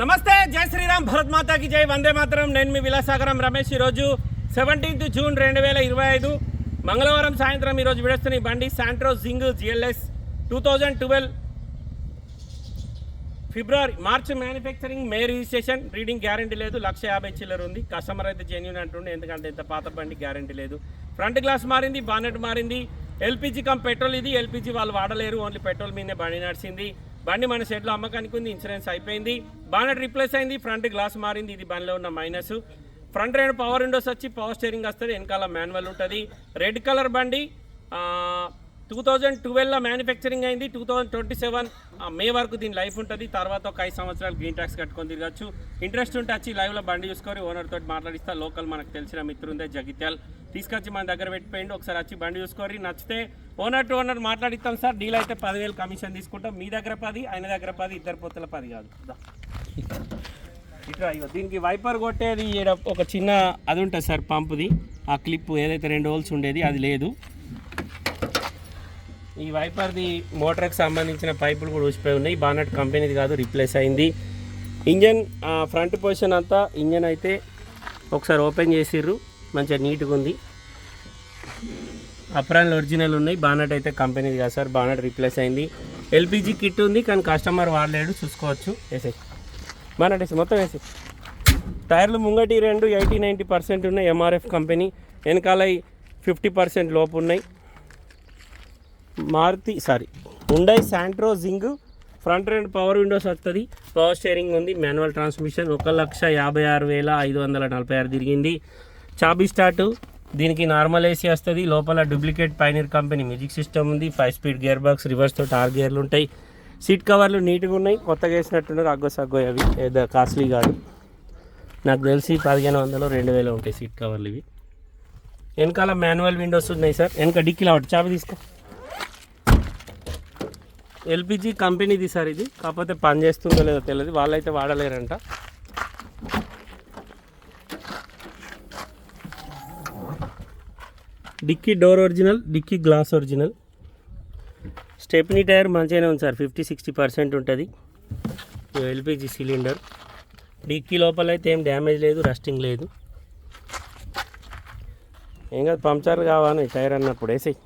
నమస్తే జై శ్రీరామ్ భరత్ మాతాకి జై వందే మాత్రం. నేను మీ విలాసాగరం రమేష్. ఈరోజు సెవెంటీన్త్ జూన్ రెండు వేల ఇరవై ఐదు మంగళవారం సాయంత్రం ఈరోజు విడుస్తున్న ఈ బండి Santro Zing GLS two thousand twelve ఫిబ్రవరి మార్చ్ మ్యానుఫ్యాక్చరింగ్ మే రిజిస్ట్రేషన్. రీడింగ్ గ్యారంటీ లేదు లక్ష యాభై చిల్లర ఉంది. కస్టమర్ అయితే జెన్యున్ అంటుండే ఎందుకంటే ఇంత పాత బండి గ్యారంటీ లేదు. ఫ్రంట్ గ్లాస్ మారింది బానెట్ మారింది. ఎల్పిజి కమ్ పెట్రోల్ ఇది ఎల్పిజి వాళ్ళు వాడలేరు ఓన్లీ పెట్రోల్ మీదనే బండి నడిచింది. బండి మన షెడ్లో అమ్మకానికి ఉంది ఇన్సూరెన్స్ అయిపోయింది. బానెట్ రీప్లేస్ అయింది ఫ్రంట్ గ్లాస్ మారింది ఇది బండిలో ఉన్న మైనస్ ఫ్రంట్ రెండు పవర్ విండోస్ వచ్చి పవర్ స్టీరింగ్ వస్తుంది వెనకాల మాన్యువల్ ఉంటుంది. రెడ్ కలర్ బండి టూ థౌజండ్ ట్వెల్వ్లో మ్యానుఫ్యాక్చరింగ్ అయింది. Two thousand twenty seven May వరకు దీని లైఫ్ ఉంటుంది. తర్వాత ఒక ఐదు సంవత్సరాలు గ్రీన్ ట్యాక్స్ కట్టుకొని తిరగచ్చు. ఇంట్రెస్ట్ ఉంటే వచ్చి లైవ్లో బండి చూసుకొని ఓనర్తో మాట్లాడిస్తా. లోకల్ మనకు తెలిసిన మిత్రుందే జగిత్యాల్. తీసుకొచ్చి మన దగ్గర పెట్టిపోయింది ఒకసారి వచ్చి బండి చూసుకొని నచ్చితే ఓనర్ టు ఓనర్ మాట్లాడిస్తాం సార్. డీల్ అయితే పదివేలు కమిషన్ తీసుకుంటాం. మీ దగ్గర పది ఆయన దగ్గర పది ఇద్దరు పొత్తుల పది కాదు. ఇట్లా అయ్యో దీనికి వైపర్ కొట్టేది ఈడ ఒక చిన్న అది ఉంటుంది సార్ పంపుది. ఆ క్లిప్ ఏదైతే రెండు హోల్స్ ఉండేది అది లేదు. ఈ వైపర్ది మోటార్కి సంబంధించిన పైపులు కూడా ఊసిపోయి ఉన్నాయి. బానట్ కంపెనీది కాదు రిప్లేస్ అయింది. ఇంజన్ ఫ్రంట్ పొజిషన్ అంతా ఇంజన్ అయితే ఒకసారి ఓపెన్ చేసిర్రు. మంచిగా నీట్గా ఉంది. అప్రాన్లు ఒరిజినల్ ఉన్నాయి. బానట్ అయితే కంపెనీది కాదు సార్. బానట్ రీప్లేస్ అయింది. ఎల్పిజి కిట్ ఉంది కానీ కస్టమర్ వాడలేడు. చూసుకోవచ్చు. వేసే బానట్ వేసి మొత్తం వేసి టైర్లు ముంగటి రెండు ఎయిటీ నైంటీ పర్సెంట్ ఉన్నాయి ఎంఆర్ఎఫ్ కంపెనీ వెనకాల ఫిఫ్టీ పర్సెంట్ లోపు ఉన్నాయి. Maruti sorry Hyundai Santro Xing front రెండు పవర్ విండోస్ వస్తుంది పవర్ స్టీరింగ్ ఉంది మాన్యువల్ ట్రాన్స్మిషన్ ఒక లక్ష యాభై ఆరు వేల ఐదు వందల నలభై ఆరు తిరిగింది. చాబీ స్టార్ట్ దీనికి నార్మల్ ఏసీ వస్తుంది. లోపల duplicate Pioneer company music system ఉంది. Five speed gear box reverse తోటి ఆరు గేర్లు ఉంటాయి. సీట్ కవర్లు నీట్గా ఉన్నాయి. కొత్తగా వేసినట్టున్నారు. అగ్గో సగ్గో అవి. ఏదో కాస్ట్లీ కాదు. నాకు తెలిసి పదిహేను వందలు రెండు వేలు ఉంటాయి సీట్ కవర్లు ఇవి. వెనకాల మాన్యువల్ విండోస్ ఉన్నాయి సార్. వెనక డిక్కీలో ఒకటి చాబీ తీసుకో. ఎల్పిజి కంపెనీది సార్ ఇది. కాకపోతే పని చేస్తుందో లేదో తెలియదు. వాళ్ళైతే వాడలేరంట. Dickey door original dickey glass original. Stepney tyre మంచిగానే ఉంది సార్. ఫిఫ్టీ సిక్స్టీ పర్సెంట్ ఉంటుంది. LPG cylinder. డిక్కీ లోపల అయితే ఏం డ్యామేజ్ లేదు రస్టింగ్ లేదు. ఏం కాదు పంచర్ కావాలి టైర్ అన్నప్పుడు వేసేయి.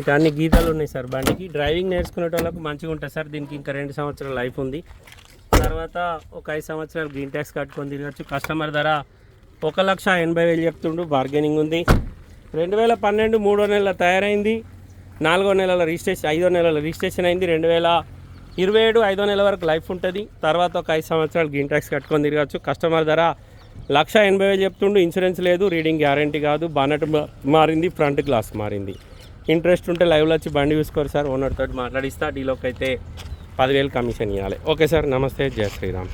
ఇక అన్ని గీతాలు ఉన్నాయి సార్ బండికి. డ్రైవింగ్ నేర్చుకునే వాళ్ళకు మంచిగా ఉంటుంది సార్. దీనికి ఇంకా రెండు సంవత్సరాల లైఫ్ ఉంది. తర్వాత ఒక ఐదు సంవత్సరాలు గ్రీన్ ట్యాక్స్ కట్టుకొని తిరగచ్చు. కస్టమర్ ధర ఒక లక్ష ఎనభై వేలు చెప్తుండు. బార్గెనింగ్ ఉంది. రెండు వేల పన్నెండు మూడో నెలల తయారైంది. నాలుగో నెలల రిజిస్ట్రేషన్ ఐదో నెలల రిజిస్ట్రేషన్ అయింది. రెండు వేల ఇరవై ఏడు ఐదో నెల వరకు లైఫ్ ఉంటుంది. తర్వాత ఒక ఐదు సంవత్సరాలు గ్రీన్ ట్యాక్స్ కట్టుకొని తిరగచ్చు. కస్టమర్ ధర లక్ష ఎనభై వేలు చెప్తుండు. ఇన్సూరెన్స్ లేదు. రీడింగ్ గ్యారంటీ కాదు. బానట్ మారింది. ఫ్రంట్ గ్లాస్ మారింది. ఇంట్రెస్ట్ ఉంటే లైవ్లో వచ్చి బండి చూసుకోరు సార్. ఓనర్ తోటి మాట్లాడిస్తా డీలోకి అయితే పదివేలు కమిషన్ ఇవ్వాలి ఓకే సార్ నమస్తే జయ శ్రీరామ్.